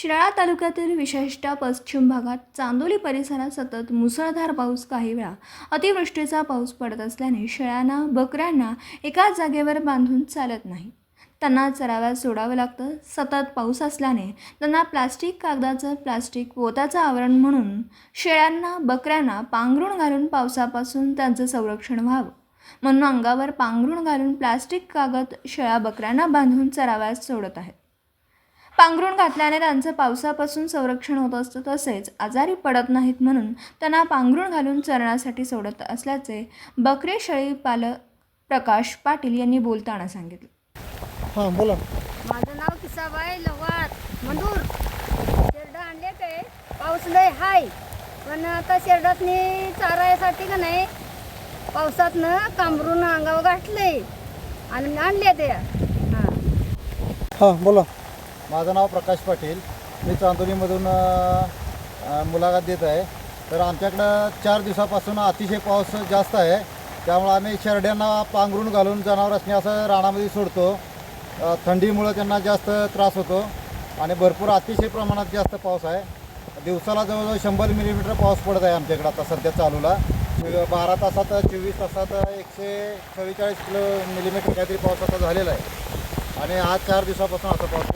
शिराळा तालुक्यातील विशेषतः पश्चिम भागात चांदोली परिसरात सतत मुसळधार पाऊस काही वेळा अतिवृष्टीचा पाऊस पडत असल्याने शेळ्यांना बकऱ्यांना एकाच जागेवर बांधून चालत नाही. त्यांना चराव्यात सोडावं लागतं. सतत पाऊस असल्याने त्यांना प्लास्टिक कागदाचं प्लास्टिक पोताचं आवरण म्हणून शेळ्यांना बकऱ्यांना पांघरूण घालून पावसापासून त्यांचं संरक्षण व्हावं. म्हणून अंगावर पांघरूण घालून प्लास्टिक कागद शेळ्या बकऱ्यांना बांधून चराव्यास सोडत आहेत. पांघरूण घातल्याने त्यांचं पावसापासून संरक्षण होत असतं. तसेच आजारी पडत नाहीत म्हणून त्यांना पांघरूण घालून चरण्यासाठी सोडत असल्याचे बकरी शेळी पालक प्रकाश पाटील यांनी बोलताना सांगितले. हां बोला. माझं नाव किसाबाई लवात मंडूर शेरडं आणले काय पाऊस लय हाय. पण आता शेरडातनी चारायसाठी का नाही पावसातनं कांबरून अंगावर गाठले आणि आणले ते हां. हां बोला. माझं नाव प्रकाश पाटील. मी चांदोलीमधून मुलाखत देत आहे. तर आमच्याकडं चार दिवसापासून अतिशय पाऊस जास्त आहे. त्यामुळं आम्ही शेरड्यांना पांघरून घालून जनावरांनी असं रानामध्ये सोडतो. थंडीमुळं त्यांना जास्त त्रास होतो. आणि भरपूर अतिशय प्रमाणात जास्त पाऊस आहे. दिवसाला जवळजवळ शंभर मिलीमीटर पाऊस पडत आहे आमच्याकडं आता सध्या चालूला. म्हणजे बारा तासात चोवीस तासात एकशे चव्वेचाळीस किलो मिलीमीटर काहीतरी पाऊस आता झालेला आहे. आणि आज चार दिवसापासून असा पाऊस